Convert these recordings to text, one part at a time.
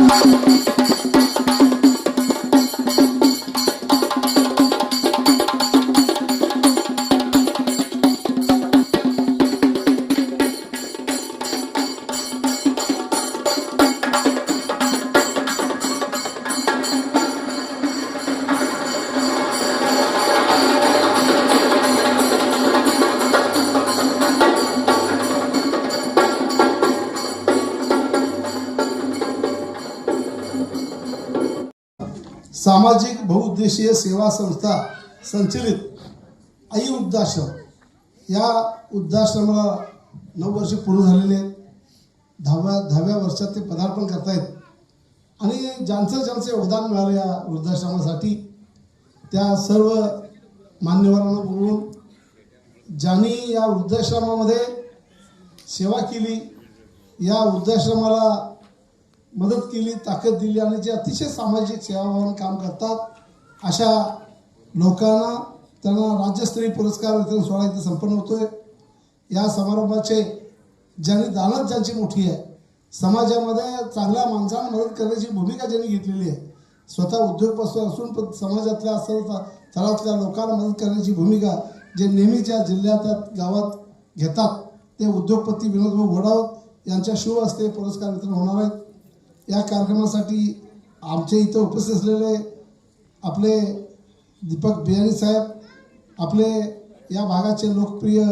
Música सामाजिक बहुउद्देशीय सेवा संस्था संचलित आई वृद्धाश्रम. या वृद्धाश्रमाला नऊ वर्ष पूर्ण झालेले आहेत. दहाव्या दहाव्या वर्षात ते पदार्पण करतायत. आणि ज्यांचं ज्यांचं योगदान मिळालं या वृद्धाश्रमासाठी त्या सर्व मान्यवरांना बोलवून ज्यांनी या वृद्धाश्रमामध्ये सेवा केली या वृद्धाश्रमाला मदत केली ताकद दिली आणि जे अतिशय सामाजिक सेवाभावानं काम करतात अशा लोकांना त्यांना राज्यस्तरीय पुरस्कार वितरण सोहळा इथे संपन्न होतोय. या समारंभाचे ज्यांनी दानत ज्यांची मोठी आहे समाजामध्ये चांगल्या माणसांना मदत करण्याची भूमिका ज्यांनी घेतलेली आहे स्वतः उद्योगपासून असून पण समाजातल्या असं तळातल्या लोकांना मदत करण्याची भूमिका जे नेहमीच्या जिल्ह्यात गावात घेतात ते उद्योगपती विनोदभाऊ वडावत यांच्या शुभ हस्ते पुरस्कार वितरण होणार आहेत. या कार्यक्रमासाठी आमच्या इथं उपस्थित असलेले आपले दीपक बियाणी साहेब आपले या भागाचे लोकप्रिय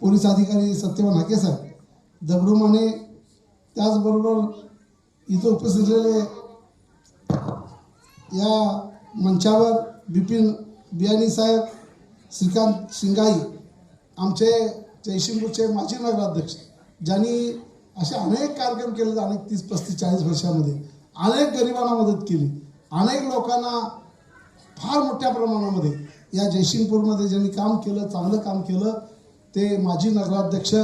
पोलीस अधिकारी सत्यवान हाके साहेब दगडू माने त्याचबरोबर इथं उपस्थित असलेले या मंचावर बिपिन बियाणी साहेब श्रीकांत शिंगाई आमचे जयशिंपूरचे माजी नगराध्यक्ष ज्यांनी असे अनेक कार्यक्रम केले अनेक तीस पस्तीस चाळीस वर्षामध्ये. अनेक गरिबांना मदत केली. अनेक लोकांना फार मोठ्या प्रमाणामध्ये. या जयसिंगपूरमध्ये ज्यांनी काम केलं चांगलं काम केलं ते माजी नगराध्यक्ष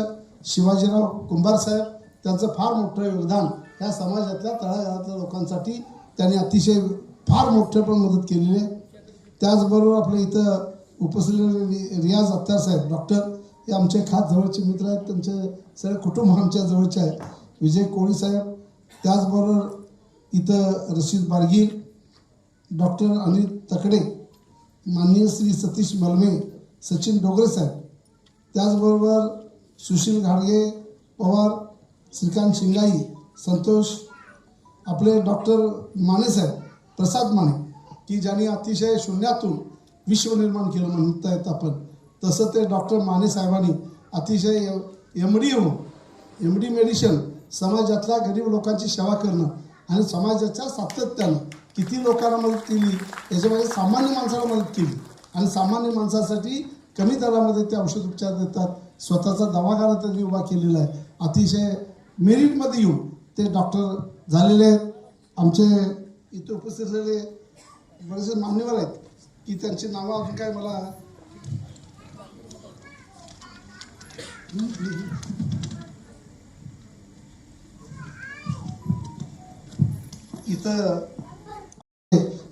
शिवाजीराव कुंभार साहेब त्यांचं फार मोठं योगदान या समाजातल्या तळागाळातल्या लोकांसाठी त्यांनी अतिशय फार मोठं पण मदत केलेली आहे. त्याचबरोबर आपल्या इथं उपसलेले रियाज अत्तार साहेब डॉक्टर हे आमचे खास जवळचे मित्र आहेत त्यांचे सगळे कुटुंब आमच्या जवळचे आहे विजय कोळी साहेब त्याचबरोबर इथं रशीद बारगीर डॉक्टर अनिल तकडे माननीय श्री सतीश मलमे सचिन डोगरे साहेब त्याचबरोबर सुशील घाडगे पवार श्रीकांत शिंगाई संतोष आपले डॉक्टर माने साहेब प्रसाद माने की ज्यांनी अतिशय शून्यातून विश्व निर्माण केलं म्हणता येतं आपण. तसं ते डॉक्टर माने साहेबांनी अतिशय एम डी होऊन एम डी मेडिशन समाजातल्या गरीब लोकांची सेवा करणं आणि समाजाच्या सातत्यानं किती लोकांना मदत केली याच्यामध्ये सामान्य माणसाला मदत केली. आणि सामान्य माणसासाठी कमी दरामध्ये ते औषध उपचार देतात. स्वतःचा दवाखाना त्यांनी उभा केलेला आहे. अतिशय मेरिटमध्ये येऊन ते डॉक्टर झालेले आहेत. आमचे इथे उपस्थित झालेले बरेचसे मान्यवर आहेत की त्यांची नावं अजून काय मला इथं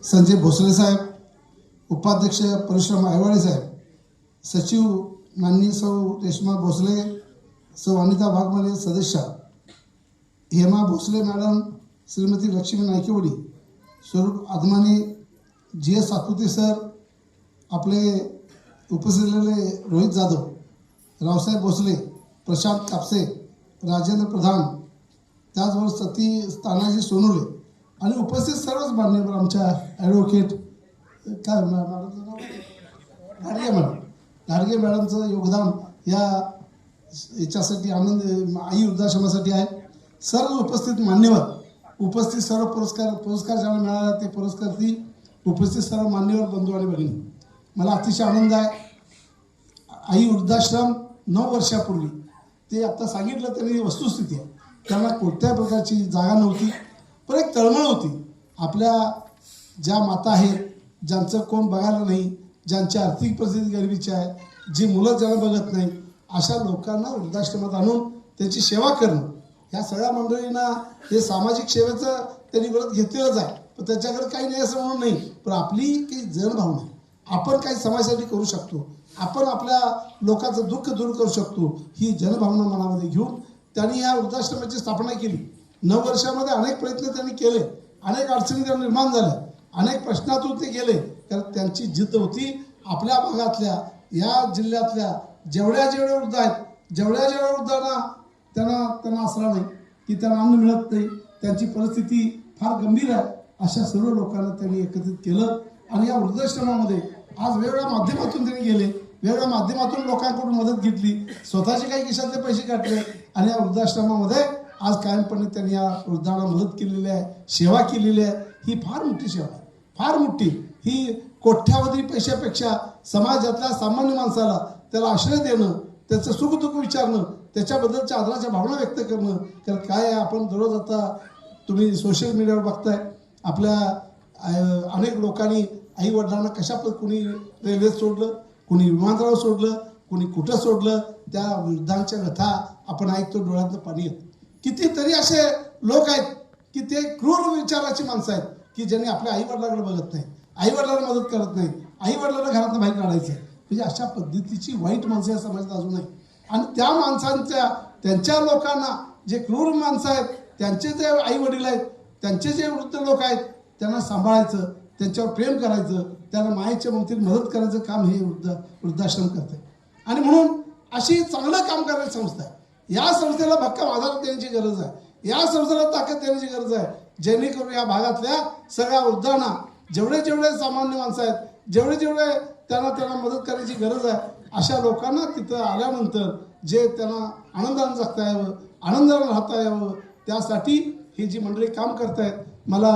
संजय भोसले साहेब उपाध्यक्ष परशुराम आयवाळे साहेब सचिव माननीय सौ रेश्मा भोसले सौ अनिता भागमले सदस्य Hema Bhosale madam Shrimati Lakshmi Naikwadi Swaroop Adamane G S आकृती सर आपले उपस्थित रोहित जाधव. रावसाहेब भोसले प्रशांत कापसे राजेंद्र प्रधान त्याचबरोबर सती तानाजी सोनुले आणि उपस्थित सर्वच मान्यवर आमच्या ॲडव्होकेट काय मॅडमचं नाव? घाडगे मॅडम. घाडगे मॅडमचं योगदान या याच्यासाठी आनंद आई वृद्धाश्रमासाठी आहे. सर्व उपस्थित मान्यवर उपस्थित सर्व पुरस्कार पुरस्कार ज्यांना मिळाला ते पुरस्कार ती उपस्थित सर्व मान्यवर बंधू आणि भगिनी. मला अतिशय आनंद आहे. आई वृद्धाश्रम नऊ वर्षापूर्वी. ते आता सांगितलं त्यांनी वस्तुस्थिती आहे. त्यांना कोणत्या प्रकारची जागा नव्हती पण एक तळमळ होती. आपल्या ज्या माता आहेत ज्यांचं कोण बघायला नाही ज्यांची आर्थिक परिस्थिती गरिबीची आहे जी मुलं ज्यांना बघत नाही अशा लोकांना वृद्धाश्रमात आणून त्यांची सेवा करणं. ह्या सगळ्या मंडळींना हे सामाजिक सेवेचं त्यांनी व्रत घेतलेलंच आहे. पण त्याच्याकडे काही नाही असं म्हणून नाही. पण आपली काही जनभावना आहे. आपण काही समाजासाठी करू शकतो. आपण आपल्या लोकांचं दुःख दूर करू शकतो. ही जनभावना मनामध्ये घेऊन त्यांनी या वृद्धाश्रमाची स्थापना केली. नऊ वर्षामध्ये अनेक प्रयत्न त्यांनी केले. अनेक अडचणी त्यांना निर्माण झाल्या. अनेक प्रश्नातून ते गेले. तर त्यांची जिद्द होती आपल्या भागातल्या या जिल्ह्यातल्या जेवढ्या जेवढ्या वृद्ध आहेत जेवढ्या जेवढ्या वृद्धांना त्यांना त्यांना आसरा नाही की त्यांना अन्न मिळत नाही त्यांची परिस्थिती फार गंभीर आहे अशा सर्व लोकांना त्यांनी एकत्रित केलं. आणि या वृद्धाश्रमामध्ये आज वेगवेगळ्या माध्यमातून त्यांनी गेले. वेगवेगळ्या माध्यमातून लोकांकडून मदत घेतली. स्वतःचे काही खिशातले पैसे काढले आणि या वृद्धाश्रमामध्ये आज कायमपणे त्यांनी या वृद्धांना मदत केलेली आहे सेवा केलेली आहे. ही फार मोठी सेवा आहे. फार मोठी. ही कोट्यावधी पैशापेक्षा समाजातल्या सामान्य माणसाला त्याला आश्रय देणं त्याचं सुखदुःख विचारणं त्याच्याबद्दलच्या आदराच्या भावना व्यक्त करणं तर काय आहे आपण दररोज आता तुम्ही सोशल मीडियावर बघताय. आपल्या अनेक लोकांनी आई वडिलांना कशा पण कुणी रेल्वेत सोडलं कुणी विमानतळावर सोडलं कुणी कुठं सोडलं त्या वृद्धांच्या व्यथा आपण ऐकतो डोळ्यातलं पाणी येतं. कितीतरी असे लोक आहेत की ते क्रूर विचाराची माणसं आहेत की ज्यांनी आपल्या आईवडिलांकडे बघत नाही आई वडिलांना मदत करत नाही आई वडिलांना घरातून बाहेर काढायचं आहे. म्हणजे अशा पद्धतीची वाईट माणसं या समाजात अजून नाही. आणि त्या माणसांच्या त्यांच्या लोकांना जे क्रूर माणसं आहेत त्यांचे जे आई वडील आहेत त्यांचे जे वृद्ध लोक आहेत त्यांना सांभाळायचं त्यांच्यावर प्रेम करायचं त्यांना मायेच्या ममतीत मदत करायचं काम हे वृद्ध वृद्धाश्रम करते. आणि म्हणून अशी चांगलं काम करणारी संस्था आहे. या संस्थेला भक्कम आधार देण्याची गरज आहे. या संस्थेला ताकद देण्याची गरज आहे. जेणेकरून या भागातल्या सगळ्या वृद्धांना जेवढे जेवढे सामान्य माणसं आहेत जेवढे जेवढे त्यांना त्यांना मदत करायची गरज आहे अशा लोकांना तिथं आल्यानंतर जे त्यांना आनंदाने जगता यावं आनंदाने राहता यावं त्यासाठी ही जी मंडळी काम करतायत मला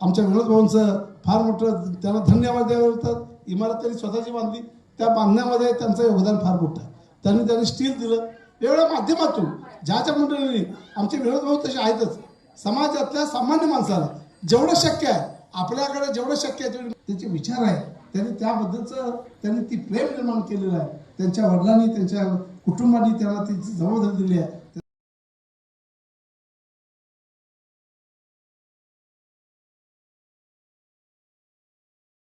आमच्या विनोद भाऊंचं फार मोठं त्यांना धन्यवाद द्यावे होतात इमारत त्यांनी स्वतःची बांधली. त्या बांधण्यामध्ये त्यांचं योगदान फार मोठं आहे. त्यांनी त्यांनी स्टील दिलं. एवढ्या माध्यमातून ज्या ज्या मंडळींनी आमचे विनोद भाऊ तसे आहेतच. समाजातल्या सामान्य माणसाला जेवढं शक्य आहे आपल्याकडे जेवढं शक्य आहे तेवढे त्याचे विचार आहे त्यांनी त्याबद्दलचं त्यांनी ती प्रेम निर्माण केलेलं आहे. त्यांच्या वडिलांनी त्यांच्या कुटुंबांनी त्यांना ती जबाबदारी दिली आहे.